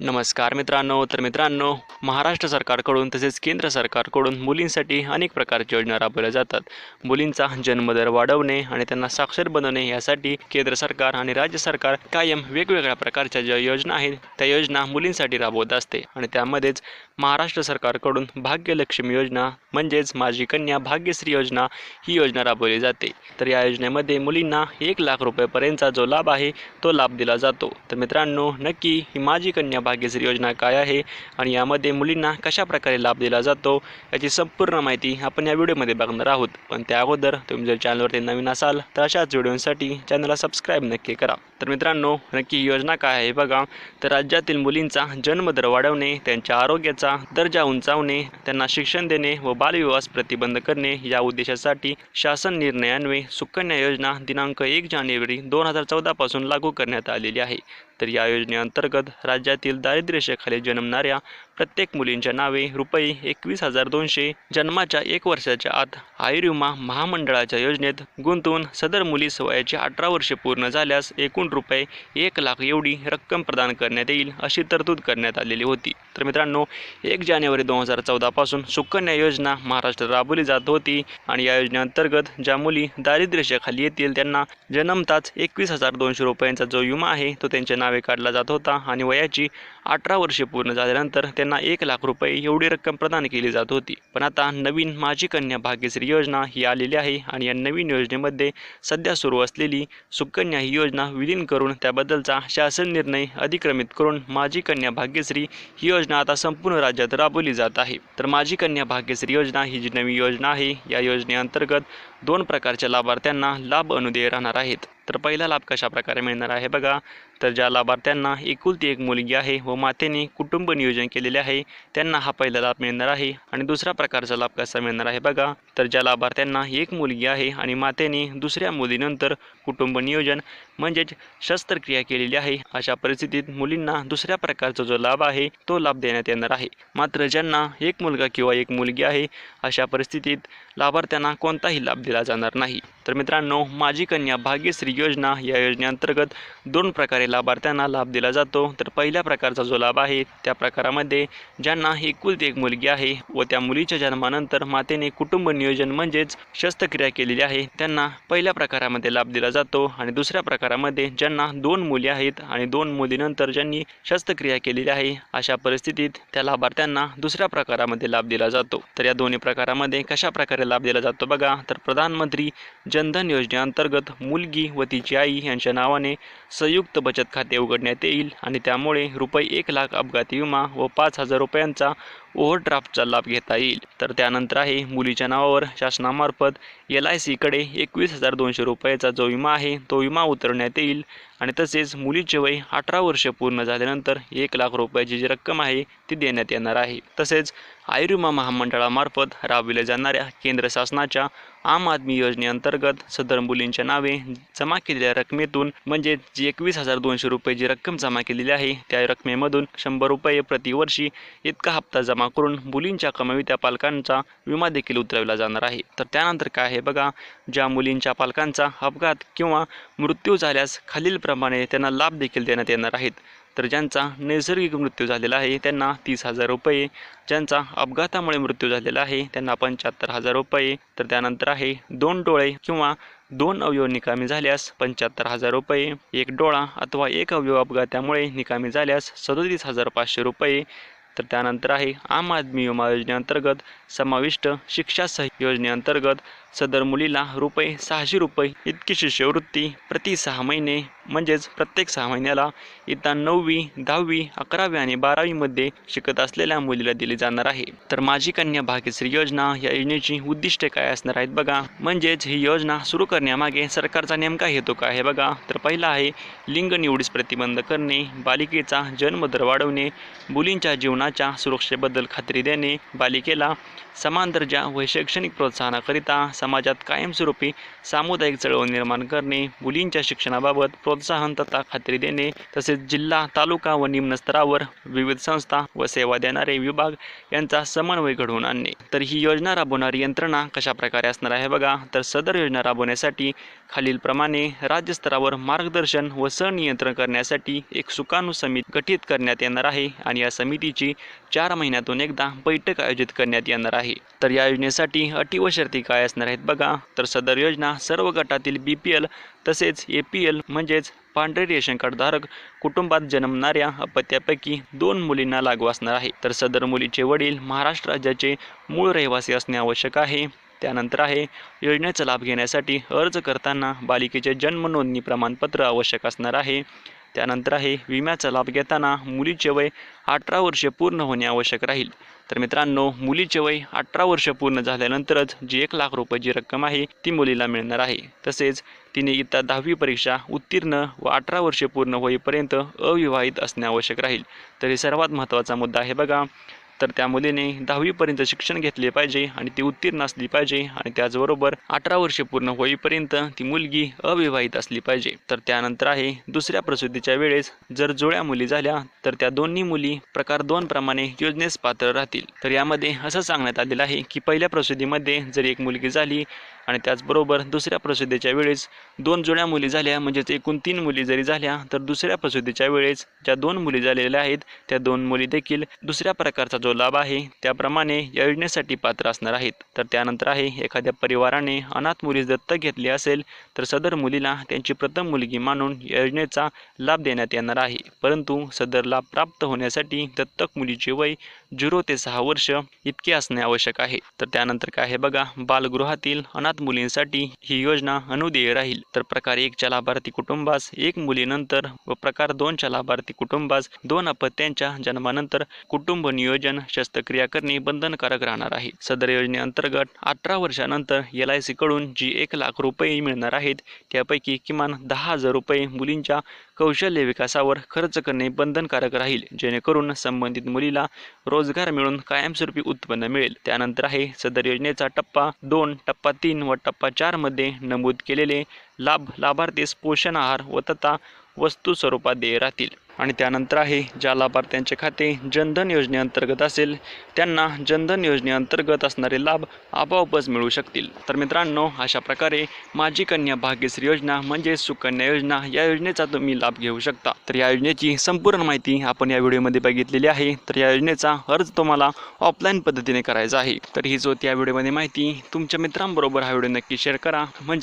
नमस्कार मित्रांनो तर मित्रांनो महाराष्ट्र सरकारकडून तसेच केंद्र सरकारकडून मुलींसाठी अनेक प्रकारच्या योजना राबवल्या जातात. मुलींचा जन्मदर वाढवणे आणि त्यांना साक्षर बनवणे यासाठी केंद्र सरकार आणि राज्य सरकार कायम वेगवेगळ्या प्रकारच्या ज्या योजना आहेत त्या योजना मुलींसाठी राबवत असते. आणि त्यामध्येच महाराष्ट्र सरकारकडून भाग्यलक्ष्मी योजना म्हणजेच माझी कन्या भाग्यश्री योजना ही योजना राबवली जाते. तर या योजनेमध्ये मुलींना एक लाख रुपयेपर्यंतचा जो लाभ आहे तो लाभ दिला जातो. तर मित्रांनो नक्की ही माझी कन्या भाग्यश्री योजना काय आहे आणि यामध्ये मुलींना कशा प्रकारे लाभ दिला जातो याची संपूर्ण माहिती आपण या व्हिडिओमध्ये बघणार आहोत. पण त्या अगोदर तुम्ही जर चॅनलवरती नवीन असाल तर अशाच व्हिडिओसाठी चॅनलला सबस्क्राईब नक्की करा. तर मित्रांनो नक्की योजना काय आहे बघा. तर राज्यातील मुलींचा जन्मदर वाढवणे त्यांच्या आरोग्याचा दर्जा उंचावणे त्यांना शिक्षण देणे व बालविवास प्रतिबंध करणे या उद्देशासाठी शासन निर्णयान्वये सुकन्या योजना दिनांक एक जानेवारी दोन हजार चौदापासून लागू करण्यात आलेली आहे. तर या योजनेअंतर्गत राज्यातील दारिद्र्यरेषेखाली जन्मणाऱ्या प्रत्येक मुलींच्या नावे रुपये एकवीस हजार दोनशे जन्माच्या एक वर्षाच्या आत आयुर्विमा महामंडळाच्या योजनेत गुंतवून सदर मुलीस वयाची अठरा वर्षे पूर्ण झाल्यास एकूण रुपये एक लाख एवढी रक्कम प्रदान करण्यात येईल अशी तरतूद करण्यात आलेली होती. तर मित्रांनो एक जानेवारी दोन हजार चौदापासून सुकन्या योजना महाराष्ट्रात राबवली जात होती आणि या योजनेअंतर्गत ज्या मुली दारिद्र्यरेषेखाली येतील त्यांना जन्मताच एकवीस हजार दोनशे रुपयांचा जो विमा आहे तो त्यांच्या नावे काढला जात होता आणि वयाची अठरा वर्षे पूर्ण झाल्यानंतर त्यांना एक लाख रुपये एवढी रक्कम प्रदान केली जात होती. पण आता नवीन माझी कन्या भाग्यश्री योजना ही आलेली आहे आणि या नवीन योजनेमध्ये सध्या सुरू असलेली सुकन्या ही योजना विलीन करून त्याबद्दलचा शासन निर्णय अधिक्रमित करून माझी कन्या भाग्यश्री ही योजना आता संपूर्ण राज्यात राबवली जात आहे. तर माझी कन्या भाग्यश्री योजना ही जी नवी योजना आहे या योजनेअंतर्गत दोन प्रकारच्या लाभार्थ्यांना लाभ अनुदेय राहणार आहेत. तर पहिला लाभ कशा प्रकारे मिळणार आहे बघा. तर ज्या लाभार्थ्यांना एकुलती एक मुलगी आहे व मातेने कुटुंब नियोजन केलेले आहे त्यांना हा पहिला लाभ मिळणार आहे. आणि दुसरा प्रकारचा लाभ कसा मिळणार आहे बघा. तर ज्या लाभार्थ्यांना एक मुलगी आहे आणि मातेने दुसऱ्या मुलीनंतर कुटुंब नियोजन म्हणजेच शस्त्रक्रिया केलेली आहे अशा परिस्थितीत मुलींना दुसऱ्या प्रकारचा जो लाभ आहे तो लाभ देण्यात येणार आहे. मात्र ज्यांना एक मुलगा किंवा एक मुलगी आहे अशा परिस्थितीत लाभार्थ्यांना कोणताही लाभ दिला जाणार नाही. तर मित्रांनो माझी कन्या भाग्यश्री योजना या योजनेअंतर्गत दोन प्रकारे लाभार्थ्यांना लाभ दिला जातो. तर पहिल्या प्रकारचा जो लाभ आहे त्या प्रकारामध्ये ज्यांना एकुलती एक मुलगी आहे व त्या मुलीच्या जन्मानंतर मातेने कुटुंब नियोजन म्हणजेच शस्त्रक्रिया केलेली आहे त्यांना पहिल्या प्रकारामध्ये लाभ दिला जातो आणि दुसऱ्या प्रकारामध्ये ज्यांना दोन मुली आहेत आणि दोन मुलीनंतर ज्यांनी शस्त्रक्रिया केलेली आहे अशा परिस्थितीत त्या लाभार्थ्यांना दुसऱ्या प्रकारामध्ये लाभ दिला जातो. तर या दोन्ही प्रकारामध्ये कशा प्रकारे लाभ दिला जातो बघा. तर प्रधानमंत्री जनधन योजनेअंतर्गत मुलगी व तिची आई यांच्या नावाने संयुक्त बचत खाते उघडण्यात येईल आणि त्यामुळे रुपये एक लाख अपघाती विमा व पाच हजार रुपयांचा ओव्हरड्राफ्टचा लाभ घेता येईल. तर त्यानंतर आहे मुलीच्या नावावर शासनामार्फत एल आय सीकडे एकवीस हजार दोनशे रुपयाचा जो विमा आहे तो विमा उतरण्यात येईल. आणि तसेच मुलीचे वय अठरा वर्ष पूर्ण झाल्यानंतर एक लाख रुपयाची जी रक्कम आहे ती देण्यात येणार आहे. तसेच आयुर्विमा महामंडळामार्फत राबविल्या जाणाऱ्या केंद्र शासनाच्या आम आदमी योजनेअंतर्गत सदर मुलींच्या नावे जमा केलेल्या रकमेतून म्हणजे जी एकवीस हजार दोनशे रुपये जी रक्कम जमा केलेली आहे त्या रकमेमधून शंभर रुपये प्रतिवर्षी इतका हप्ता जमा करून मुलींच्या कमावित्या पालकांचा विमा देखील उतरवला जाणार आहे. तर त्यानंतर काय आहे बघा ज्या मुलींच्या पालकांचा अपघात किंवा मृत्यू झाल्यास खालीलप्रमाणे त्यांना लाभ देखील देण्यात येणार आहेत. तर ज्यांचा नैसर्गिक मृत्यू झालेला आहे त्यांना तीस हजार रुपये. ज्यांचा अपघातामुळे मृत्यू झालेला आहे त्यांना पंच्याहत्तर हजार रुपये. तर त्यानंतर आहे दोन डोळे किंवा दोन अवयव निकामी झाल्यास पंच्याहत्तर हजार रुपये. एक डोळा अथवा एक अवयव अपघातामुळे निकामी झाल्यास सदोतीस हजार पाचशे रुपये. तर त्यानंतर आहे आम आदमी विमा योजनेअंतर्गत समाविष्ट शिक्षा सह योजनेअंतर्गत सदर मुलीला रुपये सहाशे रुपये इतकी शिष्यवृत्ती प्रति सहा महिने म्हणजेच प्रत्येक सहा महिन्याला इयत्ता नववी दहावी अकरावी आणि बारावीमध्ये शिकत असलेल्या मुलीला दिली जाणार आहे. तर माझी कन्या भाग्यश्री योजना या योजनेची उद्दिष्टे काय असणार आहेत बघा. म्हणजेच ही योजना सुरू करण्यामागे सरकारचा नेमका हेतू काय आहे बघा. तर पहिला आहे लिंग निवडीस प्रतिबंध करणे बालिकेचा जन्मदर वाढवणे मुलींच्या जीवनात शिक्षणाच्या सुरक्षेबद्दल खात्री देणे बालिकेला समान दर्जा व शैक्षणिक प्रोत्साहनाकरिता समाजात कायमस्वरूपी सामुदायिक चळवळ निर्माण करणे मुलींच्या शिक्षणाबाबत प्रोत्साहन तथा खात्री देणे तसेच जिल्हा तालुका व निम्न स्तरावर विविध संस्था व सेवा देणारे विभाग यांचा समन्वय घडवून आणणे. तर ही योजना राबवणारी यंत्रणा कशा प्रकारे असणार आहे बघा. तर सदर योजना राबवण्यासाठी खालीलप्रमाणे राज्यस्तरावर मार्गदर्शन व सनियंत्रण करण्यासाठी एक सुकाणू समिती गठीत करण्यात येणार आहे आणि या समितीची चार महिन्यातून एकदा बैठक आयोजित करण्यात येणार आहे. तर या योजनेसाठी अटी व शर्ती काय असणार आहेत बघा. तर सदर योजना सर्व गटातील बी पी एल तसेच ए पी एल म्हणजेच पांढरे रेशन कार्डधारक कुटुंबात जन्मणाऱ्या अपत्यापैकी दोन मुलींना लागू असणार आहे. तर सदर मुलीचे वडील महाराष्ट्र राज्याचे मूळ रहिवासी असणे आवश्यक आहे. त्यानंतर आहे योजनेचा लाभ घेण्यासाठी अर्ज करताना बालिकेचे जन्म नोंदणी प्रमाणपत्र आवश्यक असणार आहे. त्यानंतर आहे विम्याचा लाभ घेताना मुलीचे वय अठरा वर्ष पूर्ण होणे आवश्यक राहील. तर मित्रांनो मुलीचे वय अठरा वर्ष पूर्ण झाल्यानंतरच जी एक लाख रुपयाची रक्कम आहे ती मुलीला मिळणार आहे. तसेच तिने इयत्ता दहावी परीक्षा उत्तीर्ण व अठरा वर्षे पूर्ण होईपर्यंत अविवाहित असणे आवश्यक राहील. तर हे सर्वात महत्त्वाचा मुद्दा आहे बघा. तर त्या मुलीने दहावीपर्यंत शिक्षण घेतले पाहिजे आणि ती उत्तीर्ण असली पाहिजे आणि त्याचबरोबर अठरा वर्षे पूर्ण होईपर्यंत ती मुलगी अविवाहित असली पाहिजे. तर त्यानंतर आहे दुसऱ्या प्रसूतीच्या वेळेस जर जुळ्या मुली झाल्या तर त्या दोन्ही मुली प्रकार दोन प्रमाणे योजनेस पात्र राहतील. तर यामध्ये असं सांगण्यात आलेलं आहे की पहिल्या प्रसूतीमध्ये जर एक मुलगी झाली आणि त्याचबरोबर दुसऱ्या प्रसूतीच्या वेळेस दोन जुळ्या मुली झाल्या म्हणजेच एकूण तीन मुली जरी झाल्या तर दुसऱ्या प्रसूतीच्या वेळेस ज्या दोन मुली झालेल्या आहेत त्या दोन मुली देखील दुसऱ्या प्रकारचा जो लाभ आहे त्याप्रमाणे या योजनेसाठी पात्र असणार आहेत. तर त्यानंतर आहे एखाद्या परिवाराने अनाथ मुलीस दत्तक घेतली असेल तर सदर मुलीला त्यांची प्रथम मुलगी मानून या योजनेचा लाभ देण्यात येणार आहे. परंतु सदर लाभ प्राप्त होण्यासाठी दत्तक मुलीचे वय झिरो ते सहा वर्ष इतके असणे आवश्यक आहे. तर त्यानंतर काय आहे बघा बालगृहातील अनाथ मुलींसाठी ही योजना अनुदेय राहील. तर प्रकार एकच्या लाभार्थी कुटुंबास एक मुलीनंतर व प्रकार दोनच्या लाभार्थी कुटुंबास दोन अपत्यांच्या जन्मानंतर कुटुंब नियोजन शस्त्रक्रिया करणे बंधनकारक राहणार आहे. सदर योजनेअंतर्गत अठरा वर्षानंतर एल आयकडून जी एक लाख रुपये मिळणार आहेत त्यापैकी किमान दहा हजार रुपये मुलींच्या कौशल्य विकासावर खर्च करणे बंधनकारक राहील. जेणेकरून संबंधित मुलीला रोजगार मिळून कायमस्वरूपी उत्पन्न मिळेल. त्यानंतर आहे सदर योजनेचा टप्पा दोन टप्पा तीन व टप्पा चारमध्ये नमूद केलेले लाभ लाभार्थीस पोषण आहार व तथा वस्तू स्वरूपात देय राहतील. आणि त्यानंतर आहे ज्या लाभार्थ्यांचे खाते जनधन योजनेअंतर्गत असेल त्यांना जनधन योजनेअंतर्गत असणारे लाभ आपोआपच मिळू शकतील. तर मित्रांनो अशा प्रकारे माझी कन्या भाग्यश्री योजना म्हणजे सुकन्या योजना या योजनेचा तुम्ही लाभ घेऊ शकता. तर या योजनेची संपूर्ण माहिती आपण या व्हिडिओमध्ये बघितलेली आहे. तर या योजनेचा अर्ज तुम्हाला ऑफलाईन पद्धतीने करायचा आहे. तर हीच होती या व्हिडिओमध्ये माहिती तुमच्या मित्रांबरोबर हा व्हिडिओ नक्की शेअर करा. म्हणजे